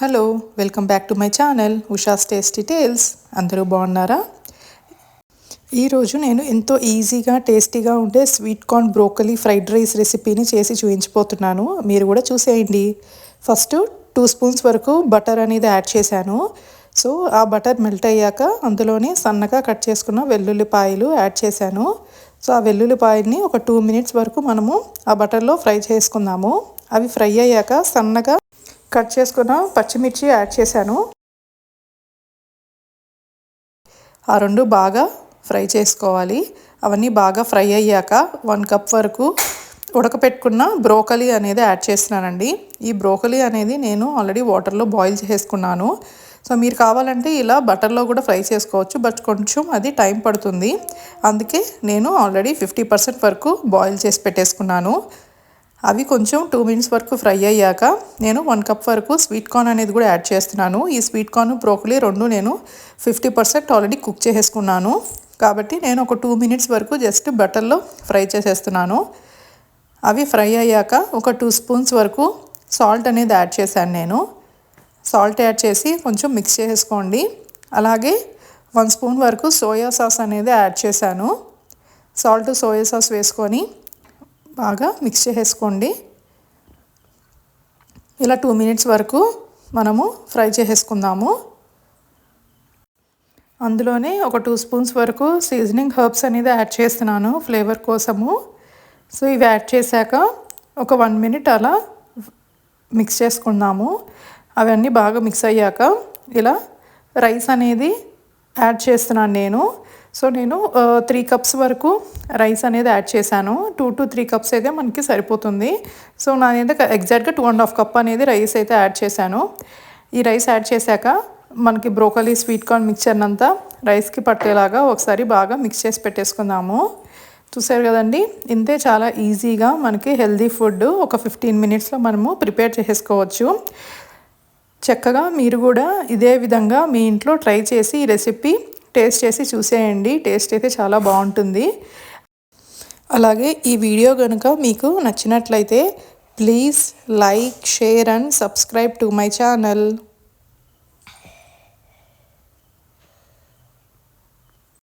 Hello welcome back to my channel Usha's tasty tales. అందరూ బాగున్నారా? ఈరోజు నేను ఎంతో ఈజీగా టేస్టీగా ఉండే sweet corn broccoli fried rice రెసిపీని చేసి చూపించిపోతున్నాను మీరు కూడా చూసేయండి. ఫస్ట్ టూ స్పూన్స్ వరకు బటర్ అనేది యాడ్ చేశాను. సో ఆ బటర్ మెల్ట్ అయ్యాక అందులోనే సన్నగా కట్ చేసుకున్న వెల్లుల్లిపాయలు యాడ్ చేశాను. సో ఆ వెల్లుల్లిపాయల్ని ఒక టూ మినిట్స్ వరకు మనము ఆ బటర్లో ఫ్రై చేసుకుందాము. అవి ఫ్రై అయ్యాక సన్నగా కట్ చేసుకున్న పచ్చిమిర్చి యాడ్ చేశాను. ఆ రెండు బాగా ఫ్రై చేసుకోవాలి. అవన్నీ బాగా ఫ్రై అయ్యాక వన్ కప్ వరకు ఉడకపెట్టుకున్న బ్రోకలీ అనేది యాడ్ చేస్తున్నానండి. ఈ బ్రోకలీ అనేది నేను ఆల్రెడీ వాటర్లో బాయిల్ చేసుకున్నాను. సో మీరు కావాలంటే ఇలా బటర్లో కూడా ఫ్రై చేసుకోవచ్చు బట్ కొంచెం అది టైం పడుతుంది. అందుకే నేను ఆల్రెడీ ఫిఫ్టీ పర్సెంట్ వరకు బాయిల్ చేసి పెట్టేసుకున్నాను. అవి కొంచెం టూ మినిట్స్ వరకు ఫ్రై అయ్యాక నేను వన్ కప్ వరకు స్వీట్ కార్న్ అనేది కూడా యాడ్ చేస్తున్నాను. ఈ స్వీట్ కార్న్ బ్రోకలీ రెండు నేను ఫిఫ్టీ పర్సెంట్ ఆల్రెడీ కుక్ చేసేసుకున్నాను. కాబట్టి నేను ఒక టూ మినిట్స్ వరకు జస్ట్ బటర్లో ఫ్రై చేసేస్తున్నాను. అవి ఫ్రై అయ్యాక ఒక టూ స్పూన్స్ వరకు సాల్ట్ అనేది యాడ్ చేశాను నేను. సాల్ట్ యాడ్ చేసి కొంచెం మిక్స్ చేసుకోండి. అలాగే వన్ స్పూన్ వరకు సోయా సాస్ అనేది యాడ్ చేశాను. సాల్ట్ సోయా సాస్ వేసుకొని బాగా మిక్స్ చేసేసుకోండి. ఇలా టూ మినిట్స్ వరకు మనము ఫ్రై చేసేసుకుందాము. అందులోనే ఒక టూ స్పూన్స్ వరకు సీజనింగ్ హర్బ్స్ అనేది యాడ్ చేస్తున్నాను ఫ్లేవర్ కోసము. సో ఇవి యాడ్ చేశాక ఒక వన్ మినిట్ అలా మిక్స్ చేసుకుందాము. అవన్నీ బాగా మిక్స్ అయ్యాక ఇలా రైస్ అనేది యాడ్ చేస్తున్నాను నేను. సో నేను త్రీ కప్స్ వరకు రైస్ అనేది యాడ్ చేశాను. టూ టు త్రీ కప్స్ అయితే మనకి సరిపోతుంది. సో నాదైతే ఎగ్జాక్ట్గా టూ అండ్ హాఫ్ కప్ అనేది రైస్ అయితే యాడ్ చేశాను. ఈ రైస్ యాడ్ చేశాక మనకి బ్రోకలీ స్వీట్ కార్న్ మిక్చర్ అంతా రైస్కి పట్టేలాగా ఒకసారి బాగా మిక్స్ చేసి పెట్టేసుకుందాము. చూసారు కదండి ఇంతే చాలా ఈజీగా మనకి హెల్దీ ఫుడ్ ఒక ఫిఫ్టీన్ మినిట్స్లో మనము ప్రిపేర్ చేసుకోవచ్చు చక్కగా మీరు కూడా ఇదే విధంగా మీ ఇంట్లో ట్రై చేసి ఈ రెసిపీ టేస్ట్ చేసి చూసేయండి. టేస్ట్ అయితే చాలా బాగుంటుంది. అలాగే ఈ వీడియో కనుక మీకు నచ్చినట్లయితే please like share and subscribe to my channel.